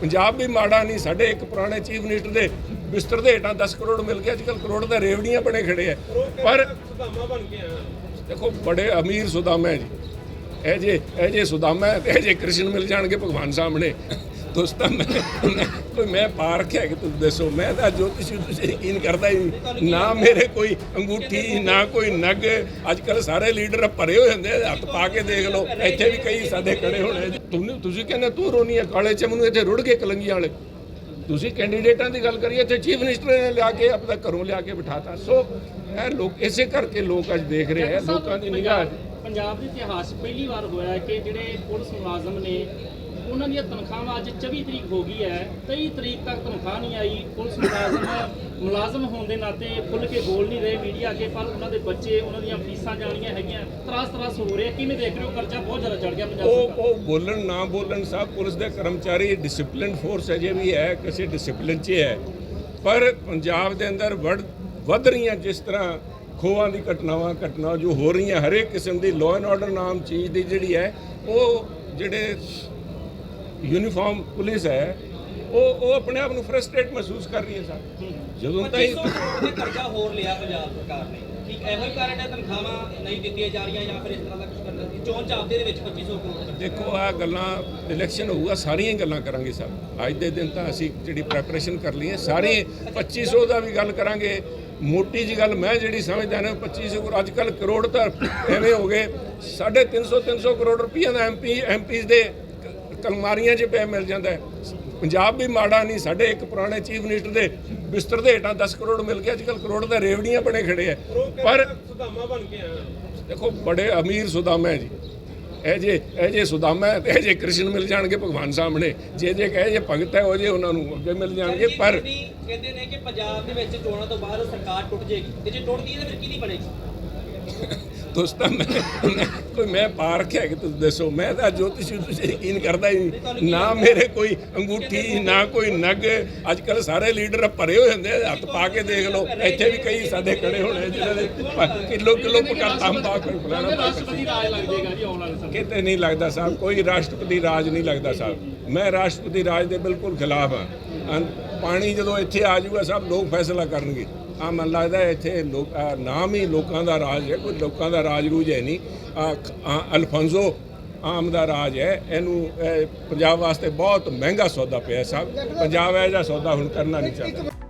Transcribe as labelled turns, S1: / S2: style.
S1: ਪੰਜਾਬ ਵੀ ਮਾੜਾ ਨਹੀਂ, ਸਾਡੇ ਇੱਕ ਪੁਰਾਣੇ ਚੀਫ ਮਿਨਿਸਟਰ ਦੇ ਬਿਸਤਰ ਦੇ ਹੇਠਾਂ 10 ਕਰੋੜ ਮਿਲ ਗਏ ਅੱਜਕੱਲ ਕਰੋੜ ਦਾ ਰੇਵੜੀਆਂ ਬਣੇ ਖੜੇ ਆ ਪਰ ਦੇਖੋ, ਬੜੇ ਅਮੀਰ ਸੁਦਾਮਾ ਹੈ ਜੀ। ਇਹ ਜੇ ਇਹ ਜੇ ਸੁਦਾਮਾ ਹੈ ਤੇ ਇਹ ਜੇ ਕ੍ਰਿਸ਼ਨ ਮਿਲ ਜਾਣਗੇ ਭਗਵਾਨ ਸਾਹਮਣੇ। ਦੋਸਤਾਂ ਮੈਂ ਮੈਂ- ਕੋਈ ਮੈਂ ਪਾ ਰੱਖਿਆ ਕਿ ਤੁਸੀਂ ਦੱਸੋ? ਮੈਂ ਤਾਂ ਜੋਤਿਸ਼ ਤੁਸੀਂ ਯਕੀਨ ਕਰਦਾ ਹੀ ਨਹੀਂ। ਨਾ ਮੇਰੇ ਕੋਈ ਅੰਗੂਠੀ ਨਾ ਕੋਈ ਨਗ। ਅੱਜ ਕੱਲ ਸਾਰੇ ਲੀਡਰ ਭਰੇ ਹੋਏ ਹੁੰਦੇ ਆ, ਹੱਥ ਪਾ ਕੇ ਦੇਖ ਲਓ। ਇੱਥੇ ਵੀ ਕਈ ਸਾਡੇ ਖੜੇ ਹੋਣੇ ਤੁਸੀਂ ਤੁਸੀਂ ਕਹਿੰਦੇ ਤੂੰ ਰੋਣੀ ਹੈ ਕਾਲੇ ਚਮ ਨੂੰ ਇੱਥੇ ਰੁੜ ਗਏ ਕਲੰਗੀ ਵਾਲੇ। ਤੁਸੀਂ ਕੈਂਡੀਡੇਟਾਂ ਦੀ ਗੱਲ ਕਰੀਏ ਤੇ ਚੀਫ ਮਿਨਿਸਟਰ ਨੇ ਲਿਆ ਕੇ ਆਪਣਾ ਘਰੋਂ ਲਿਆ ਕੇ ਬਿਠਾਤਾ। ਸੋ ਇਹ ਲੋਕ ਇਸੇ ਕਰਕੇ ਲੋਕ ਅੱਜ ਦੇਖ ਰਹੇ ਆ ਲੋਕਾਂ ਦੀ ਨਿਗਾਹ।
S2: ਪੰਜਾਬ ਦੇ ਇਤਿਹਾਸ 'ਚ ਪਹਿਲੀ ਵਾਰ ਹੋਇਆ ਹੈ ਕਿ ਜਿਹੜੇ ਪੁਲਿਸ ਮੁਲਾਜ਼ਮ ਨੇ ਉਹਨਾਂ ਦੀਆਂ ਤਨਖਾਹਾਂ ਅੱਜ 24 ਤਰੀਕ ਹੋ ਗਈ ਹੈ। 23 ਤਰੀਕ ਤੱਕ ਤਨਖਾਹ ਨਹੀਂ ਆਈ। ਪੁਲਿਸ ਮੁਲਾਜ਼ਮ ਮੁਲਾਜ਼ਮ ਹੋਣ ਦੇ ਨਾਤੇ ਖੁੱਲ ਕੇ ਬੋਲ ਨਹੀਂ ਰਹੇ ਮੀਡੀਆ ਅੱਗੇ, ਪਰ ਉਹਨਾਂ ਦੇ ਬੱਚੇ, ਉਹਨਾਂ ਦੀਆਂ ਫੀਸਾਂ ਜਾਣੀਆਂ ਹੈਗੀਆਂ। ਤਰਾਸ ਤਰਾਸ ਹੋ ਰਿਹਾ। ਕਿਵੇਂ ਦੇਖ ਰਹੇ ਹੋ? ਕਰਜ਼ਾ ਬਹੁਤ ਜ਼ਿਆਦਾ ਚੜ ਗਿਆ ਪੰਜਾਬ
S1: ਉਹ ਉਹ ਬੋਲਣ, ਨਾ ਬੋਲਣ ਸਭ ਪੁਲਿਸ ਦੇ ਕਰਮਚਾਰੀ ਡਿਸਪਲਿਨ ਫੋਰਸ ਅਜੇ ਵੀ ਹੈ, ਕਿਸੇ ਡਿਸਪਲਿਨ 'ਚ ਹੈ ਪਰ ਪੰਜਾਬ ਦੇ ਅੰਦਰ ਵੜ ਵੱਧ ਰਹੀਆਂ ਜਿਸ ਤਰ੍ਹਾਂ ਖੋਹਾਂ ਦੀ ਘਟਨਾਵਾਂ, ਘਟਨਾ ਜੋ ਹੋ ਰਹੀਆਂ ਹਰੇਕ ਕਿਸਮ ਦੀ ਲਾਅ ਐਂਡ ਆਰਡਰ ਨਾਮ ਚੀਜ਼ ਦੀ ਜਿਹੜੀ ਹੈ, ਉਹ ਜਿਹੜੇ ਯੂਨੀਫਾਰਮ ਪੁਲਿਸ ਹੈ ਉਹ ਉਹ ਆਪਣੇ ਆਪ ਨੂੰ ਫਰਸਟ੍ਰੇਟ ਮਹਿਸੂਸ ਕਰ ਰਹੀ ਹੈ ਸਰ। ਜਦੋਂ ਤਾਈਂ
S3: 2500 ਕਰੋੜ ਦੇ ਕਰਜ਼ਾ ਹੋਰ ਲਿਆ ਪੰਜਾਬ ਸਰਕਾਰ ਨੇ ਠੀਕ ਇਹੋ ਹੀ ਕਾਰਨ ਹੈ ਤਨਖਾਹਾਂ ਨਹੀਂ ਦਿੱਤੀਆਂ ਜਾ ਰਹੀਆਂ ਜਾਂ ਫਿਰ ਇਸ ਤਰ੍ਹਾਂ ਦਾ ਕੁਝ ਕਰਨਾ ਸੀ ਚੋਣ ਚਾਪਦੇ ਦੇ ਵਿੱਚ 2500 ਕਰੋੜ
S1: ਦੇਖੋ ਆ ਗੱਲਾਂ ਇਲੈਕਸ਼ਨ ਹੋਊਗਾ ਸਾਰੀਆਂ ਹੀ ਗੱਲਾਂ ਕਰਾਂਗੇ ਸਭ ਅੱਜ ਦੇ ਦਿਨ ਤਾਂ ਅਸੀਂ ਜਿਹੜੀ ਪ੍ਰੈਪਰੇਸ਼ਨ ਕਰ ਲਈ ਹੈ ਸਾਰੇ 2500 ਦਾ ਵੀ ਗੱਲ ਕਰਾਂਗੇ। ਮੋਟੀ ਜੀ ਗੱਲ ਮੈਂ ਜਿਹੜੀ ਸਮਝਦਾ ਨਾ 2500 ਕਰੋੜ ਅੱਜ ਕੱਲ ਕਰੋੜ ਤਾਂ ਐਵੇਂ ਹੋ ਗਏ। 350 300 ਕਰੋੜ ਰੁਪਈਆ ਦਾ ਐਮਪੀ ਐਮਪੀਜ਼ ਦੇ ਕ- ਕਲਮਾਰੀਆਂ 'ਚ ਪੈ ਮਿਲ ਜਾਂਦਾ ਹੈ। ਪੰਜਾਬ ਵੀ ਮਾੜਾ ਨਹੀਂ ਸਾਡੇ ਇੱਕ ਪੁਰਾਣੇ ਚੀਫ ਮਿਨਿਸਟਰ ਦੇ ਬਿਸਤਰ ਦੇ ਹੇਠਾਂ 10 ਕਰੋੜ ਮਿਲ ਗਏ ਅੱਜ ਕੱਲ ਕਰੋੜ ਦਾ ਰੇਵੜੀਆਂ ਬਣੇ ਖੜੇ ਆ ਪਰ ਦੇਖੋ ਬੜੇ ਅਮੀਰ ਸੁਦਾਮਾ ਹੈ ਜੀ। ਇਹ ਜੇ ਇਹ ਜੇ ਸੁਦਾਮਾ ਹੈ ਤੇ ਇਹ ਜੇ ਕ੍ਰਿਸ਼ਨ ਮਿਲ ਜਾਣਗੇ ਭਗਵਾਨ ਸਾਹਮਣੇ। ਜੇ ਜੇ ਕਹੇ ਜੇ ਭਗਤ ਹੈ ਉਹ ਜੇ ਉਹਨਾਂ ਨੂੰ ਅੱਗੇ ਮਿਲ ਜਾਣਗੇ ਪਰ
S3: ਕਹਿੰਦੀ- ਨੇ ਕਿ ਪੰਜਾਬ ਦੇ ਵਿੱਚ ਚੋਣਾਂ ਤੋਂ ਬਾਅਦ ਸਰਕਾਰ ਟੁੱਟ ਜਾਏਗੀ ਤੇ ਜੇ ਟੁੱਟਦੀ ਹੈ ਤਾਂ ਫਿਰ ਕਿਹਦੀ ਬਣੇਗੀ?
S1: ਦੋਸਤਾਂ ਮੈਂ ਮੈਂ- ਕੋਈ ਮੈਂ ਪਾ ਰੱਖਿਆ ਕਿ ਤੁਸੀਂ ਦੱਸੋ? ਮੈਂ ਤਾਂ ਜੋਤਿਸ਼ ਤੁਸੀਂ ਯਕੀਨ ਕਰਦਾ ਹੀ ਨਹੀਂ। ਨਾ ਮੇਰੇ ਕੋਈ ਅੰਗੂਠੀ ਨਾ ਕੋਈ ਨਗ। ਅੱਜ ਕੱਲ ਸਾਰੇ ਲੀਡਰ ਭਰੇ ਹੋਏ ਹੁੰਦੇ ਹੱਥ ਪਾ ਕੇ ਦੇਖ ਲਓ। ਇੱਥੇ ਵੀ ਕਈ ਸਾਡੇ ਖੜੇ ਹੋਣੇ ਜਿਨ੍ਹਾਂ ਦੇ ਕਿਲੋ ਕਿਲੋ ਪਕਾ ਤਾਂਬਾ ਕੋਈ ਫਲਾਣਾ ਪਾ
S2: ਰਾਸ਼ਟਰਪਤੀ ਰਾਜ ਲੱਗ ਜਾਏਗਾ ਜੀ ਆਉਣ ਵਾਲੇ ਸਮੇਂ।
S1: ਕਿਤੇ ਨਹੀਂ ਲੱਗਦਾ ਸਾਹਿਬ। ਕੋਈ ਰਾਸ਼ਟਰਪਤੀ ਰਾਜ ਨਹੀਂ ਲੱਗਦਾ ਸਾਹਿਬ। ਮੈਂ ਰਾਸ਼ਟਰਪਤੀ ਰਾਜ ਦੇ ਬਿਲਕੁਲ ਖਿਲਾਫ ਹਾਂ। ਅਨ- ਪਾਣੀ ਜਦੋਂ ਇੱਥੇ ਆ ਜਾਊਗਾ, ਸਭ ਲੋਕ ਫੈਸਲਾ ਕਰਨਗੇ। ਆ ਮਨ ਲੱਗਦਾ ਹੈ ਇੱਥੇ ਲੋਕ, ਆਹ ਨਾਮ ਹੀ ਲੋਕਾਂ ਦਾ ਰਾਜ ਹੈ, ਕੋਈ ਲੋਕਾਂ ਦਾ ਰਾਜ ਰੂਜ ਹੈ ਨਹੀਂ। ਆਹ ਆ ਅਲਫਾਂਜ਼ੋ ਆਮ ਦਾ ਰਾਜ ਹੈ। ਇਹਨੂੰ, ਇਹ ਪੰਜਾਬ ਵਾਸਤੇ ਬਹੁਤ ਮਹਿੰਗਾ ਸੌਦਾ ਪਿਆ ਸਭ। ਪੰਜਾਬ ਇਹ ਜਿਹਾ ਸੌਦਾ ਹੁਣ ਕਰਨਾ ਨਹੀਂ ਚਾਹੁੰਦਾ।